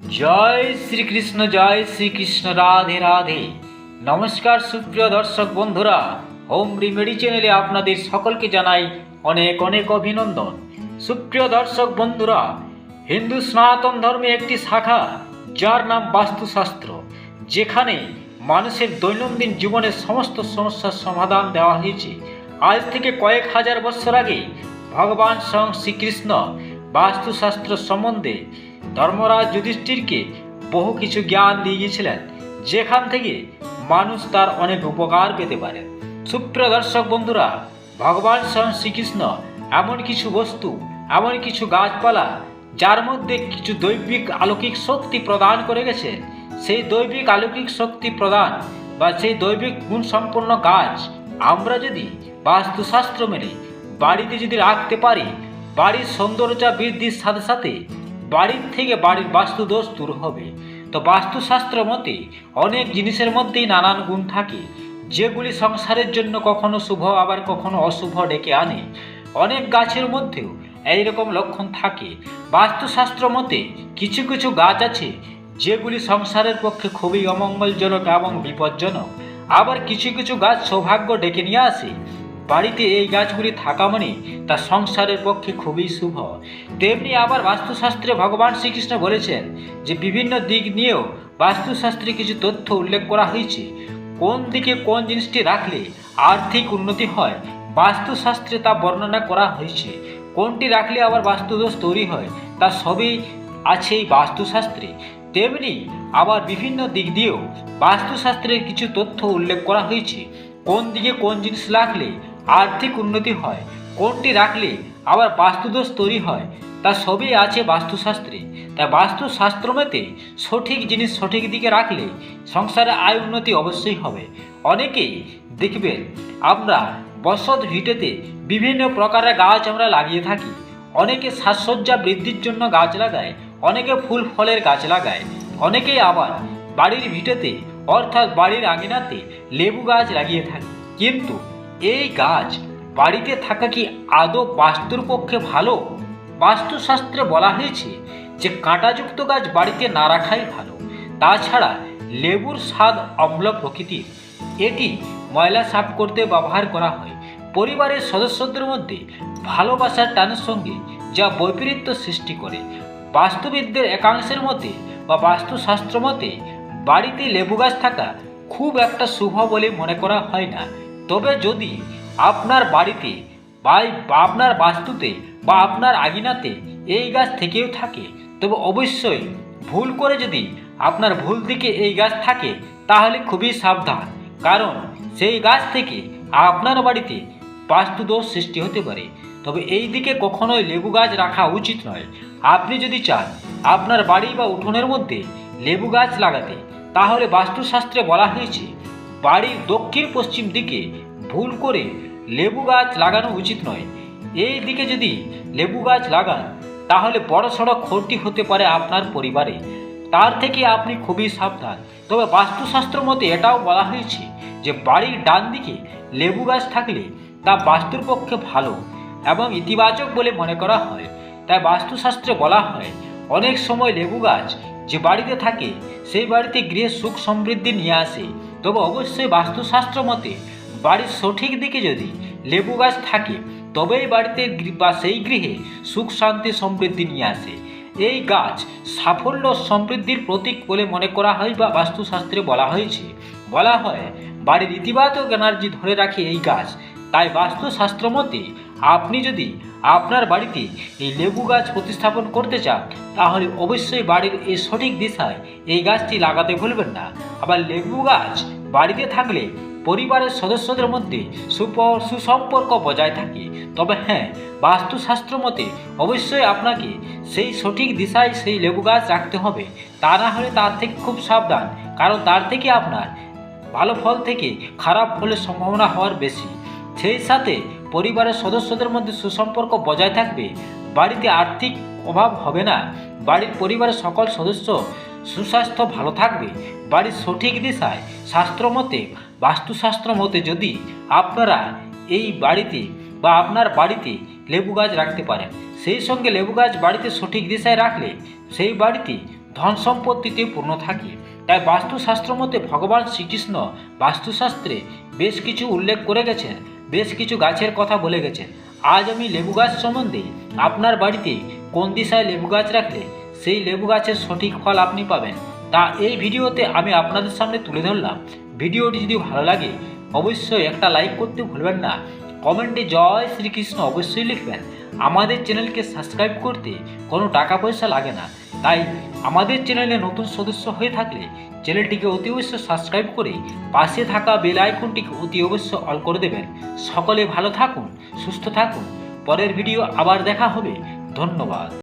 জয় শ্রীকৃষ্ণ জয় শ্রীকৃষ্ণ, রাধে রাধে। নমস্কার সুপ্রিয় দর্শক বন্ধুরা, হোম রিমেডি চ্যানেলে আপনাদের সকলকে জানাই অনেক অনেক অভিনন্দন। সুপ্রিয় দর্শক বন্ধুরা, হিন্দু সনাতন ধর্মে একটি শাখা, যার নাম বাস্তুশাস্ত্র, যেখানে মানুষের দৈনন্দিন জীবনের সমস্ত সমস্যার সমাধান দেওয়া হয়েছে। আজ থেকে কয়েক হাজার বছর আগে, ভগবান স্বয়ং শ্রীকৃষ্ণ বাস্তুশাস্ত্র সম্বন্ধে ধর্মরাজ যুধিষ্ঠিরকে বহু কিছু জ্ঞান দিয়ে গিয়েছিলেন, যেখান থেকে মানুষ তার অনেক উপকার পেতে পারে। সুপ্রিয় দর্শক বন্ধুরা, ভগবান স্বয়ং শ্রীকৃষ্ণ এমন কিছু বস্তু, এমন কিছু গাছপালা, যার মধ্যে কিছু দৈবিক আলৌকিক শক্তি প্রদান করে গেছেন, সেই দৈবিক আলৌকিক শক্তি প্রদান বা সেই দৈবিক গুণসম্পন্ন গাছ আমরা যদি বাস্তুশাস্ত্র মেনে বাড়িতে যদি রাখতে পারি, বাড়ির সৌন্দর্যতা বৃদ্ধির সাথে সাথে বাড়ির থেকে বাড়ির বাস্তু দোষ দূর হবে। তো বাস্তুশাস্ত্র মতে, অনেক জিনিসের মধ্যেই নানান গুণ থাকে। যেগুলি সংসারের জন্য কখনো শুভ, আবার কখনো অশুভ ডেকে আনে। অনেক গাছের মধ্যেও এইরকম লক্ষণ থাকে। বাস্তুশাস্ত্র মতে, কিছু কিছু গাছ আছে, যেগুলি সংসারের পক্ষে খুবই অমঙ্গলজনক এবং বিপজ্জনক। আবার কিছু কিছু গাছ সৌভাগ্য ডেকে নিয়ে আসে। বাড়িতে এই গাছগুলি থাকা মানে তা সংসারের পক্ষে খুবই শুভ। তেমনি আবার বাস্তুশাস্ত্রে ভগবান শ্রীকৃষ্ণ বলেছেন যে বিভিন্ন দিক নিয়েও বাস্তুশাস্ত্রে কিছু তথ্য উল্লেখ করা হয়েছে। কোন দিকে কোন জিনিসটি রাখলে আর্থিক উন্নতি হয়, বাস্তুশাস্ত্রে তা বর্ণনা করা হয়েছে। কোনটি রাখলে আবার বাস্তুদোষ তৈরি হয়, তা সবই আছে এই বাস্তুশাস্ত্রে। তেমনি আবার বিভিন্ন দিক দিয়েও বাস্তুশাস্ত্রের কিছু তথ্য উল্লেখ করা হয়েছে। কোন দিকে কোন জিনিস রাখলে আর্থিক উন্নতি হয়। কোনটি রাখলে আবার বাস্তুদোষ তৈরি হয়। তা সবই আছে বাস্তুশাস্ত্রে। তাই বাস্তুশাস্ত্র মতে সঠিক জিনিস সঠিক দিকে রাখলে সংসারে আয় উন্নতি অবশ্যই হবে। অনেকেই দেখবেন, আমরা বসত ভিটেতে বিভিন্ন প্রকারের গাছ আমরা লাগিয়ে থাকি। অনেকে সাজসজ্জা বৃদ্ধির জন্য গাছ লাগায়, অনেকে ফুল ফলের গাছ লাগায়। অনেকেই আবার বাড়ির ভিটেতে, অর্থাৎ বাড়ির আঙিনাতে লেবু গাছ লাগিয়ে থাকে। কিন্তু এই গাছ বাড়িতে থাকা কি আদৌ বাস্তুর পক্ষে ভালো? বাস্তুশাস্ত্রে বলা হয়েছে যে কাঁটাযুক্ত গাছ বাড়িতে না রাখাই ভালো। তাছাড়া লেবুর স্বাদ অম্ল প্রকৃতির। এটি ময়লা সাফ করতে ব্যবহার করা হয়। পরিবারের সদস্যদের মধ্যে ভালোবাসার টানের সঙ্গে যা বৈপরীত্য সৃষ্টি করে। বাস্তুবিদদের একাংশের মতে বা বাস্তুশাস্ত্র মতে বাড়িতে লেবু গাছ থাকা খুব একটা শুভ বলে মনে করা হয় না। তবে যদি আপনার বাড়িতে বা আপনার বাস্তুতে বা আপনার আগিনাতে এই গাছ থেকেও থাকে, তবে অবশ্যই ভুল করে যদি আপনার ভুল দিকে এই গাছ থাকে, তাহলে খুবই সাবধান। কারণ সেই গাছ থেকে আপনার বাড়িতে বাস্তুদোষ সৃষ্টি হতে পারে। তবে এই দিকে কখনোই লেবু গাছ রাখা উচিত নয়। আপনি যদি চান আপনার বাড়ি বা উঠোনের মধ্যে লেবু গাছ লাগাতে, তাহলে বাস্তুশাস্ত্রে বলা হয়েছে বাড়ির দক্ষিণ পশ্চিম দিকে ভুল করে লেবু গাছ লাগানো উচিত নয়। এই দিকে যদি লেবু গাছ লাগান, তাহলে বড় সড়ো ক্ষতি হতে পারে আপনার পরিবারে। তার থেকে আপনি খুবই সাবধান। তবে বাস্তুশাস্ত্র মতে এটাও বলা হয়েছে যে, বাড়ির ডান দিকে লেবু গাছ থাকলে তা বাস্তুর পক্ষে ভালো এবং ইতিবাচক বলে মনে করা হয়। তাই বাস্তুশাস্ত্রে বলা হয়, অনেক সময় লেবু গাছ যে বাড়িতে থাকে, সেই বাড়িতে গৃহে সুখ সমৃদ্ধি নিয়ে আসে। তবে অবশ্যই বাস্তুশাস্ত্র মতে, বাড়ির সঠিক দিকে যদি লেবু গাছ থাকে, তবেই বাড়িতে বা সেই গৃহে সুখ শান্তি সমৃদ্ধি নিয়ে আসে। এই গাছ সাফল্য সমৃদ্ধির প্রতীক বলে মনে করা হয় বা বাস্তুশাস্ত্রে বলা হয়েছে। বলা হয়, বাড়ির ইতিবাচক এনার্জি ধরে রাখে এই গাছ। তাই বাস্তুশাস্ত্র মতে, আপনি যদি আপনার বাড়িতে এই লেবু গাছ প্রতিস্থাপন করতে চান, তাহলে অবশ্যই বাড়ির এই সঠিক দিশায় এই গাছটি লাগাতে ভুলবেন না। আবার লেবু গাছ বাড়িতে থাকলে পরিবারের সদস্যদের মধ্যে সুপ সুসম্পর্ক বজায় থাকে। তবে হ্যাঁ বাস্তুশাস্ত্র মতে অবশ্যই আপনাকে সেই সঠিক দিশায় সেই লেবু গাছ রাখতে হবে। তা না হলে তার থেকে খুব সাবধান, কারণ তার থেকে আপনার ভালো ফল থেকে খারাপ ফলের সম্ভাবনা হওয়ার বেশি। সেই সাথে পরিবারের সদস্যদের মধ্যে সুসম্পর্ক বজায় থাকবে। বাড়িতে আর্থিক অভাব হবে না। বাড়ির পরিবারের সকল সদস্য সুস্বাস্থ্য ভালো থাকবে। বাড়ির সঠিক দিশায় শাস্ত্র মতে, বাস্তুশাস্ত্র মতে যদি আপনারা এই বাড়িতে বা আপনার বাড়িতে লেবু গাছ রাখতে পারেন, সেই সঙ্গে লেবু গাছ বাড়িতে সঠিক দিশায় রাখলে সেই বাড়িতে ধন সম্পত্তিতে পূর্ণ থাকে। তাই বাস্তুশাস্ত্র মতে ভগবান শ্রীকৃষ্ণ বাস্তুশাস্ত্রে বেশ কিছু উল্লেখ করে গেছেন, বেশ কিছু গাছের কথা বলে গেছেন। আজ আমি লেবু গাছ সম্বন্ধে আপনার বাড়িতে কোন দিশায় লেবু গাছ রাখলে সেই লেবু গাছের সঠিক ফল আপনি পাবেন। তা এই ভিডিওতে আমি আপনাদের সামনে তুলে ধরলাম। ভিডিওটি যদি ভালো লাগে, অবশ্যই একটা লাইক করতে ভুলবেন না। কমেন্টে জয় শ্রীকৃষ্ণ অবশ্যই লিখবেন। আমাদের চ্যানেলকে সাবস্ক্রাইব করতে কোনো টাকা পয়সা লাগে না। তাই আমাদের চ্যানেলে নতুন সদস্য হয়ে থাকলে চ্যানেলটিকে অতি অবশ্যই সাবস্ক্রাইব করে পাশে থাকা বেল আইকনটিকে অতি অবশ্যই অল করে দেবেন। সকলে ভালো থাকুন, সুস্থ থাকুন। পরের ভিডিও আবার দেখা হবে। ধন্যবাদ।